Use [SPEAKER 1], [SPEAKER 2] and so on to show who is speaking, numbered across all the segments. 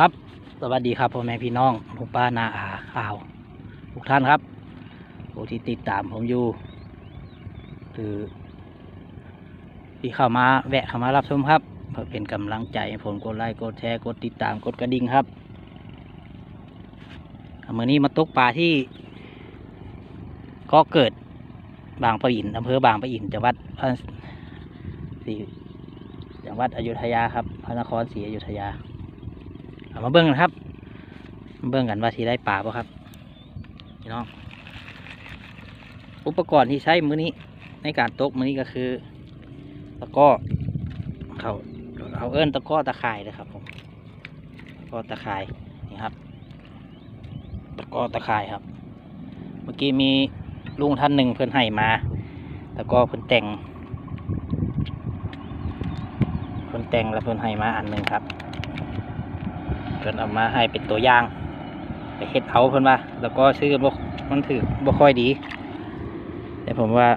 [SPEAKER 1] ครับ สวัสดีครับพ่อแม่พี่น้องลุงป้านาอาอ่าวทุกท่านครับผู้ที่ติดตามผมอยู่หรือที่เข้ามาแวะเข้ามารับชมครับ เพื่อเป็นกำลังใจให้ผมกดไลค์กดแชร์กดติดตามกดกระดิ่งครับเมื่อนี้มาตกปลาที่ก็เกิดบางปะอินอำเภอบางปะอินจังหวัดพระศรีจังหวัดอยุธยาครับพระนครศรีอยุธยา เอามาเบิ้งกันครับ เบิ้งกันว่าที่ได้ปลาป่ะครับพี่น้องอุปกรณ์ที่ใช้มื้อนี้ ในการตกมื้อนี้ก็คือ ตะก้อเขาเอาเอิ้นตะก้อตะข่ายเลยครับผมตะก้อตะข่ายนี่ครับ ตะก้อตะข่ายครับ เมื่อกี้มีลุงท่านหนึ่งเพิ่อนให้มา ตะก้อเพิ่อนแต่ง เพิ่อนแต่งแล้วเพิ่อนให้มาอันหนึ่งครับ เพิ่นเอามาให้เป็นตัวอย่างไปเฮ็ดเอาเพิ่นว่า แล้วก็ซื้อบ่มันถือบ่ค่อยดี แต่ผมว่า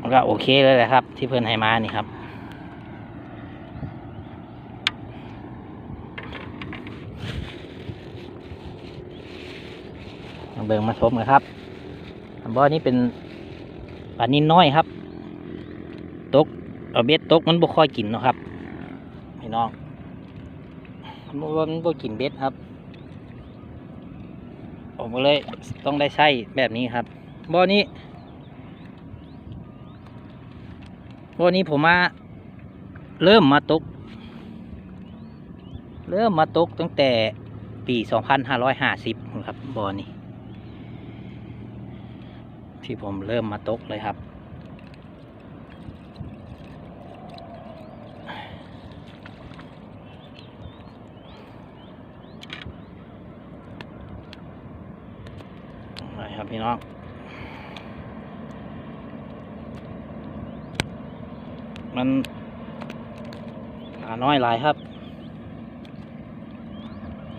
[SPEAKER 1] มันก็โอเคเลยแหละครับ ที่เพิ่นให้มานี่ครับมาเบิ่งมาชมกันครับอันบ่อนี้เป็นปลานินน้อยครับ ตกเอาเบ็ดตกมันบ่ค่อยกินนะครับพี่น้อง มันบ่มันบ่กินเบ็ดครับ ผมก็เลยต้องได้ใช้แบบนี้ครับบ่อนี้บ่อนี้ผมมาเริ่มมาตก เริ่มมาตกตั้งแต่ปี 2550 ครับบ่อนี้ ที่ผมเริ่มมาตกเลยครับ ไปครับ พี่น้องมันหาน้อยหลายครับ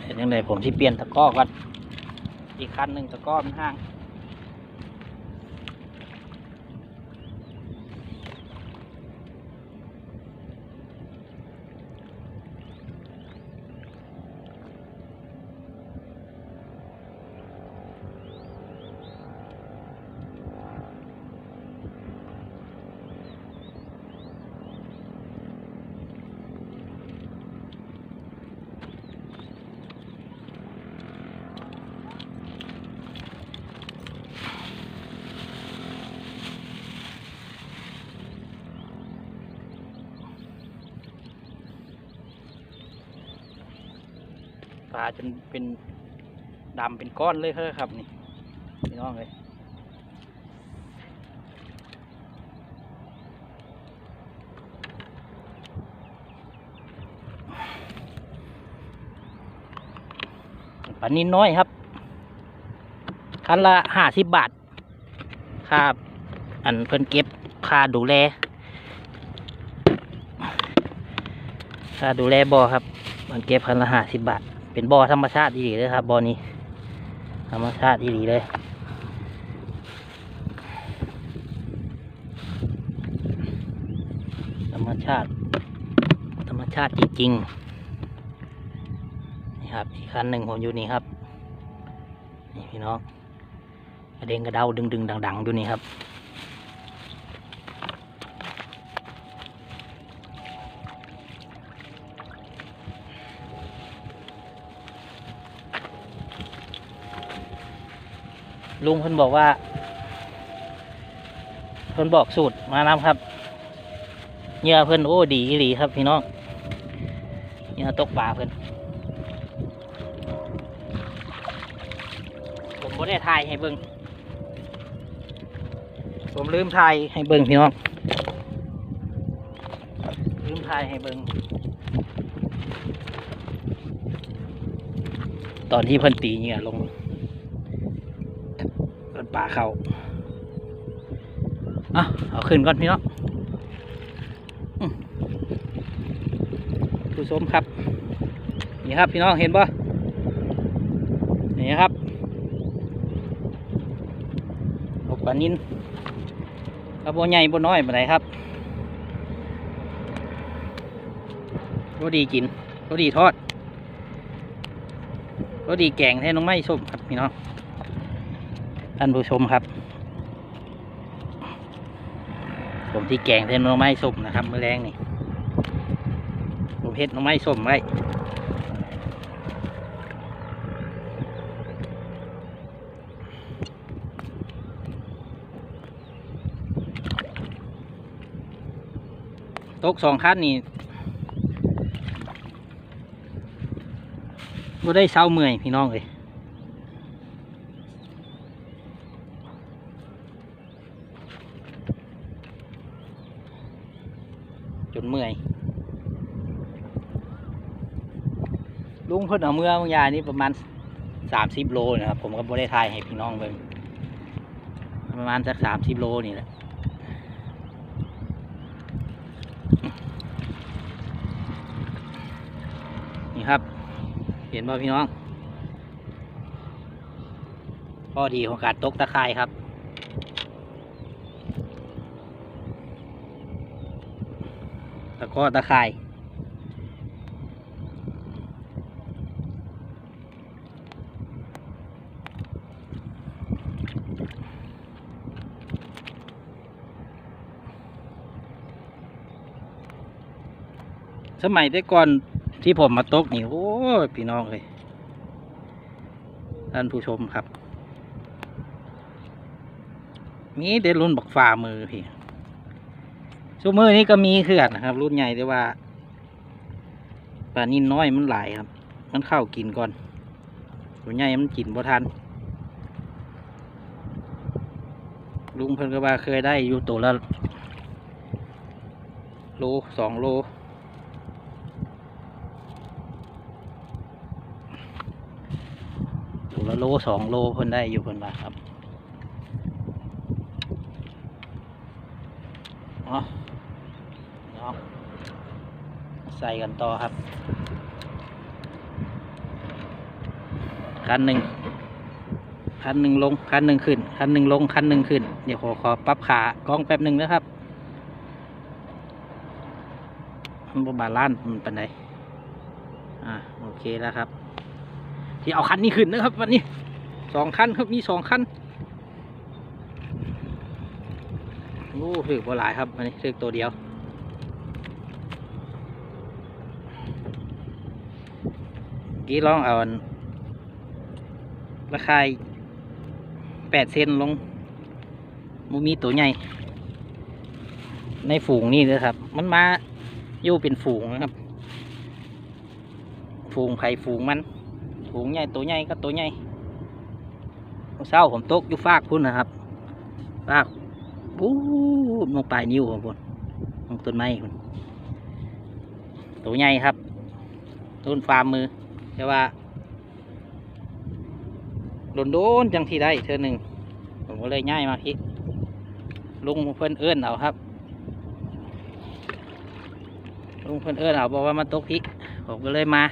[SPEAKER 1] เห็นยังไงผมที่เปลี่ยนตะก้อกันอีกคันหนึ่งตะก้อมันห่าง ปลาจนเป็นดำเป็นก้อนเลยครับนี่พี่น้องเลยปลานินน้อยครับ คันละห้าสิบบาทค่าอันเพิ่นเก็บค่าดูแลค่าดูแลบ่อครับ มันเก็บพันละห้าสิบบาท เป็นบ่อธรรมชาติดีเลยครับบ่อนี้ ธรรมชาติดีเลยธรรมชาติ ธรรมชาติจริงๆนี่ครับอีกคันหนึ่งผมอยู่นี่ครับนี่พี่น้องกระเด้งกระเดาดึงดึงดังดังๆอยู่นี่ครับ ลุงเพิ่นบอกว่าเพิ่นบอกสูตรมานำครับเหยื่อเพิ่นโอ้ดีอีหลีครับพี่น้องเหยื่อตกปลาเพิ่นผมบ่ได้ถ่ายให้เบิ่งผมลืมถ่ายให้เบิ่งพี่น้องลืมถ่ายให้เบิ่งตอนที่เพิ่นตีเหยื่อลง ป่าเขาอะเอาขึ้นก่อนพี่น้องผู้ชมครับ นี่ครับพี่น้องเห็นปะนี่ครับออกปลานินกระโบใหญ่โบน้อยปานไหนครับโบดีกินก็ดีทอดก็ดีแกงแท้น้องไม้ส้มครับพี่น้อง ท่านผู้ชมครับ ผมที่แกงแท้น้องไม้ส้มนะครับมือแรงนี่ผมเฮ็ดน้องไม้ส้มไว้ตกสองคันนี่บ่ได้เศร้าเมื่อยพี่น้องเลย จนเมื่อย ลุงเพิ่นเอาเมื่อบางยานี่ประมาณสามสิบโลนะครับ ผมก็บ่ได้ทายให้พี่น้องเบิ่งประมาณสักสามสิบโลนี่แหละนี่ครับ เห็นบ่พี่น้องข้อดีของการตกตะไคร่ครับ กร้อตะไคร่สมัยแต่ก่อนที่ผมมาตกนี่โอ้พี่น้องเลยท่านผู้ชมครับ มีเด็รุ่นบักฝ่ามือพี่ ชูมือนี้ก็มีเขื่อนนะครับ รุ่นใหญ่แต่ว่าปลานิ่นน้อยมันหลายครับ มันเข้ากินก่อนตัวใหญ่มันกินบ่ทัน ลุงเพิ่นก็ว่าเคยได้อยู่ตัวละโลสองโลตัวละโลสองโลเพิ่นได้อยู่เพิ่นว่าครับเอาเอา ใส่กันต่อครับ คันหนึ่งคันหนึ่งลง คันหนึ่งขึ้น คันหนึ่งลง คันหนึ่งขึ้น เดี๋ยวขอขอปรับขากล้องแป๊บหนึ่งนะครับมันบาลานซ์มันเป็นไงอ่าโอเคแล้วครับ ที่เอาคันนี้ขึ้นนะครับ วันนี้สองคันครับมีสองคันโอ้ถือบ่หลายครับวันนี้ถือตัวเดียว เมื่อกี้ลองเอาราคาแปดเซนลงมูมีตัวใหญ่ ในฝูงนี่เลยครับ มันมาอยู่เป็นฝูงนะครับ ฝูงไผ่ฝูงมัน ฝูงใหญ่ตัวใหญ่ก็ตัวใหญ่เมื่อเช้าผมตกอยู่ฟากพุ่นนะครับฟากปู๊บลงปลายนิ้วของพุ่นลงต้นไม้พุ่นตัวใหญ่ครับต้นฟาร์มมือ แต่ว่าโดนโดนจังที่ได้เธอหนึ่งผมก็เลยง่ายมาพี่ลุงเพื่อนเอื้อนเอาครับลุงเพื่อนเอื้อนเอาบอกว่ามันตกพริกผมก็เลยมา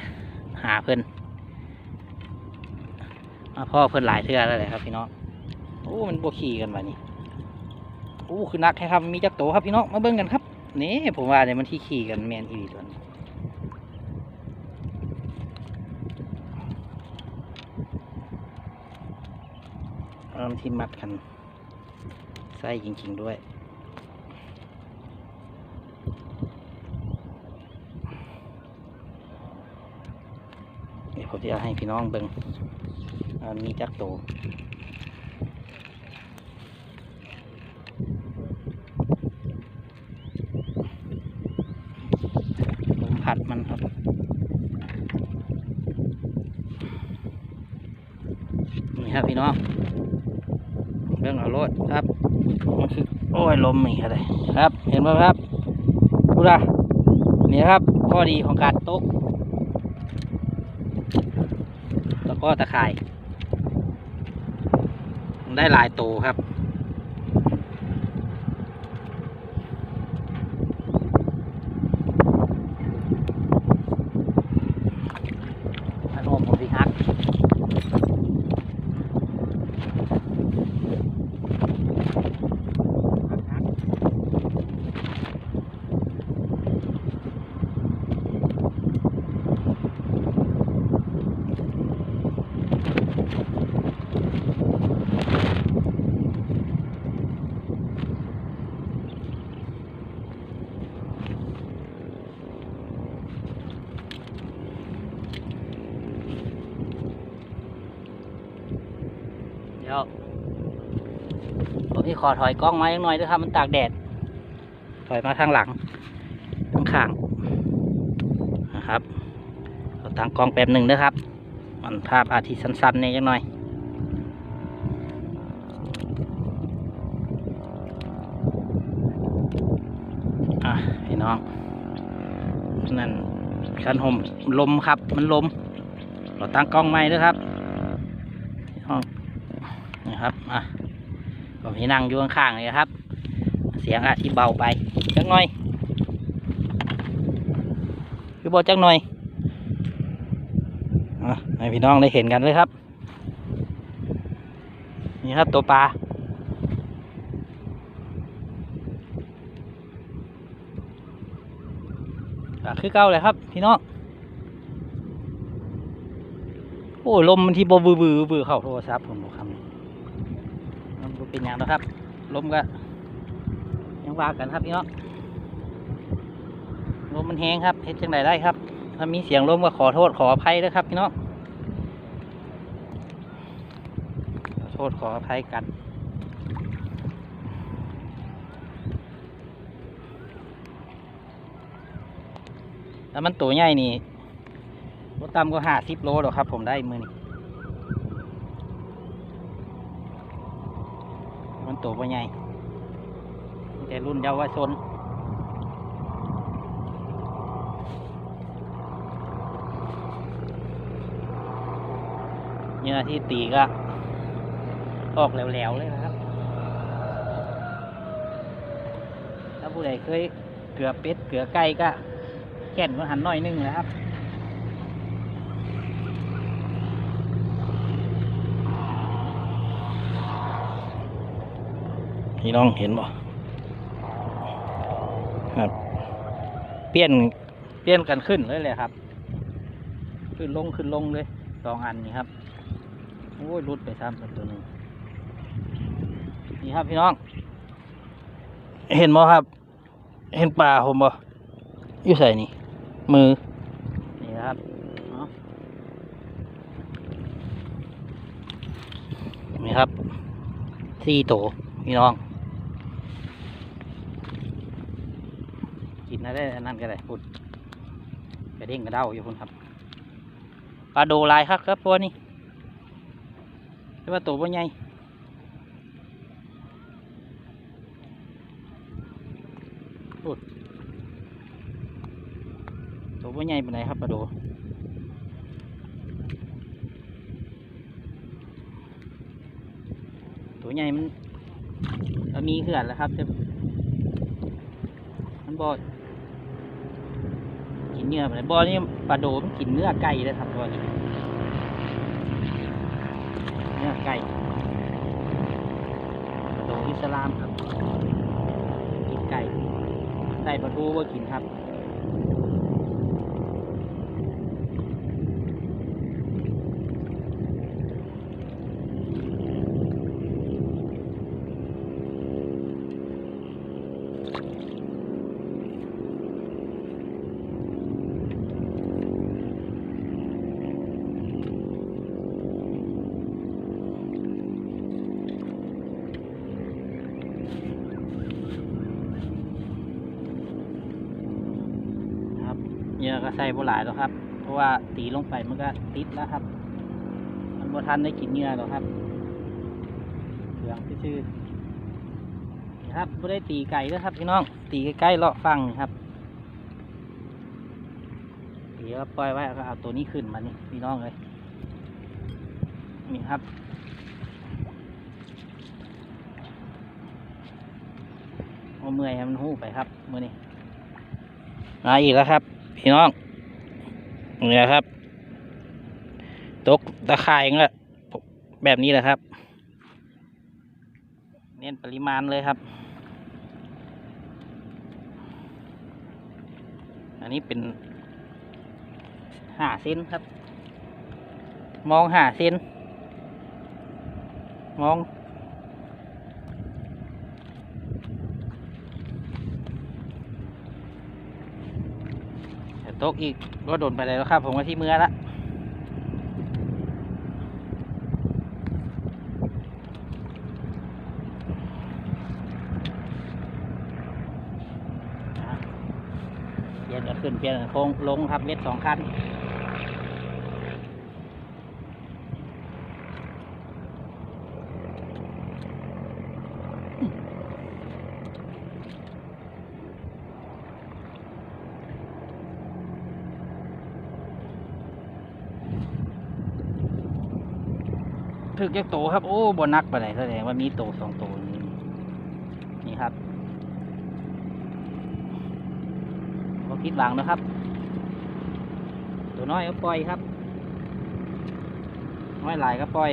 [SPEAKER 1] หาเพื่อนมาพ่อเพื่อนหลายเทื่อแล้วเลยครับพี่น้องโอ้มันบวขี่กันวะนี่โอ้คือนักแค่ครับมีจักโตครับพี่น้องมาเบิ่งกันครับนี่ผมว่าเนี่ยมันที่ขี่กันแมนอีหลีตัวนี้ เริ่มที่มัดกัน ไส้จริง ๆ ด้วย เดี๋ยวผมจะให้พี่น้องเบิ่งอ่ามีจักโตลมพัดมันครับ นี่ครับพี่น้องเรื่องเอารถครับมันคื อโอ้ยลมนี่อะไรครับ เห็นไหมครับดูนะนี่ครับ ข้อดีของการตกแล้วก็ตะข่าย ได้หลายตัวครับ อันโอมผมสิฮัก ดี๋ยวผมที่ขอถอยกล้องมาอีกหน่อยด้วยครับ มันตากแดด ถอยมาทางหลังทางข้างนะครับเราตั้งกล้องแป๊บหนึ่งนะครับ มันภาพอาทิตย์สั้นๆเนี่ยังหน่อยอะพี่น้องนั่นคันห่มลมครับ มันลมเราตั้งกล้องใหม่ด้วยครับ นะครับอะผมที่นั่งอยู่ข้างๆเลยครับ เสียงอาจที่เบาไปจักหน่อยคือบอจักหน่อยอะให้พี่น้องได้เห็นกันเลยครับ นี่ครับตัวปลาคือเก่าเลยครับ พี่น้องโอ้ยลมมันที่บบือบือบือเข้าโทรศัพท์ผมบอกคำนี้มันบ่ เป็นอย่างนะครับลมก็ยังว่ากันครับพี่น้องลมมันแห้งครับเฮ็ดจังไดได้ครับ ถ้ามีเสียงลมก็ขอโทษขออภัยด้วยครับพี่น้องขอโทษขออภัยกันแล้วมันตัวใหญ่นี่รถต่ำก็ห้าสิบโลหรอกครับ ผมได้มือนี่มัน ตัวบ่ใหญ่แต่รุ่นเยาวชนเนื้อที่ตีก็ออกแหลวๆเลยนะครับ ถ้าผู้ใดเคยเกลือเป็ดเกลือไก่ก็แก่นมันหันหน่อยนึงนะครับ พี่น้องเห็นบ่ครับ เปลี่ยนเปลี่ยนกันขึ้นเลยเลยครับ ขึ้นลงขึ้นลงเลยสองอันนี่ครับโอ้ยรุดไปซ้ำเป็นตัวหนึ่งนี่ครับพี่น้อง เห็นบ่ครับ เห็นปลาผมบ่อยู่ใส่นี่ มือ นี่นะครับเนาะนี่ครับสี่โตวพี่น้อง กินได้นนั้นก็ได้พุดกระเด้งกระเด้าอยู่พุ่นครับปลาโดลายครับครับตัวนี้แต่ว่าตัวบ่ใหญ่พุดตัวบ่ใหญ่เป็นไหนใดครับปลาโดตัวใหญ่มันมีเขื่อนแล้วครับแต่มันบ่ กินเนื้อไปบ่อนี่ปลาโดมันกินเนื้อไก่เลยครับตัวนี้เนื้อไก่ปลาโดอิสลามครับกินไก่ไก่ปลาทูก็กินครับเหยื่อ ก็ใส่บ่หลายแล้วครับ เพราะว่าตีลงไปมันก็ติดแล้วครับ มันบ่ทันได้กินเหยื่อหรอกครับเหลืองซื่อๆนี่ครับบ่ได้ตีไก่แล้วครับพี่น้อง ตีใกล้ๆเลาะฟังนะครับตีแล้วปล่อยไว้ก็เอาตัวนี้ขึ้นมานี่พี่น้องเลยนี่ครับเอาเมื่อยให้มันหู้ไปครับมือนี้มาอีกแล้วครับ พี่น้องนี่ครับ ตกตะข่ายงแหละแบบนี้แหละครับ เน้นปริมาณเลยครับ อันนี้เป็นห้าเซนครับ มองห้าเซนมอง ตกอีกก็โดนไปแล้วครับ ผมมาที่เมื่อละเดี๋ยวจะขึ้นเปลี่ยนคงลงครับเม็ดสองคัน ถึกจากโตครับ โอ้บนนักไปไหนแสดงว่ามีโตสองโตนี่นี่ครับก็คิดหวังนะครับ ตัวน้อยก็ปล่อยครับ น้อยหลายก็ปล่อย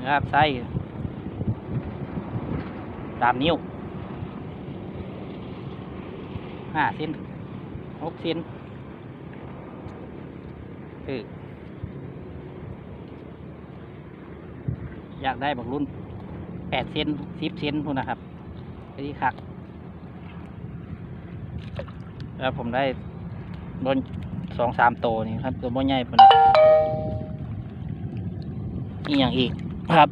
[SPEAKER 1] นะครับไส้ตามนิ้วห้าเซนหกเซนเอ อยากได้บักรุ่นแปดเซนสิบเซนพูนนะครับไปที่คัก แล้วผมได้บนสองสามโตนี่ครับ ตัวบ่ใหญ่ปานใดนี่อย่างอีกครับ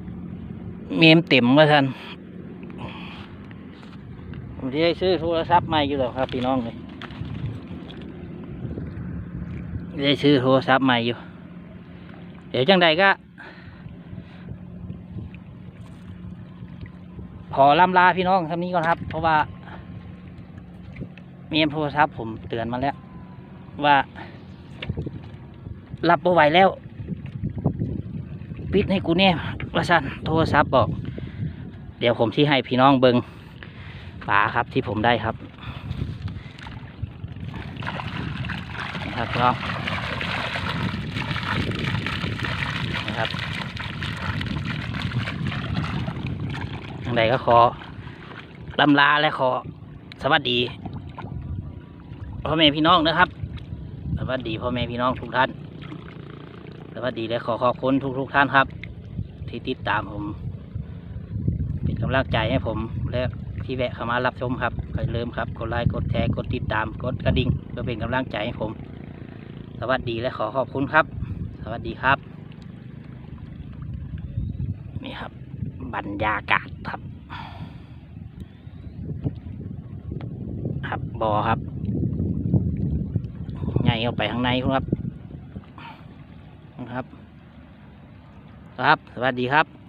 [SPEAKER 1] เมมเต็มว่าท่านผมที่ได้ซื้อโทรศัพท์ใหม่อยู่แล้วครับพี่น้องเลยได้ซื้อโทรศัพท์ใหม่อยู่ เดี๋ยวจังใดก็ ขอล่ำลาพี่น้องคำนี้ก่อนครับ เพราะว่ามีโทรศัพท์ผมเตือนมาแล้ว ว่ารับบ่ไหวแล้ว ปิดให้กูเนี่ยว่าสันโทรศัพท์บอก เดี๋ยวผมที่ให้พี่น้องเบิงฝาครับที่ผมได้ครับนี่ครับพี่น้องนะครับทาง ใดก็ขอลำลาและขอสวัสดีพ่อแม่พี่น้องนะครับ สวัสดีพ่อแม่พี่น้องทุกท่าน สวัสดีและขอขอบคุณทุกทุกๆท่านครับ ที่ติดตามผม เป็นกำลังใจให้ผมและที่แวะเข้ามารับชมครับก็อย่าลืมครับกดไลค์กดแชร์กดติดตามกดกระดิ่งเพื่อเป็นกำลังใจให้ผม สวัสดีและขอขอบคุณครับ สวัสดีครับ นี่ครับ บรรยากาศครับ ครั บ่อครับใหญ่เข้าไปข้างในครับนะครับ ครับ สวัสดีครับ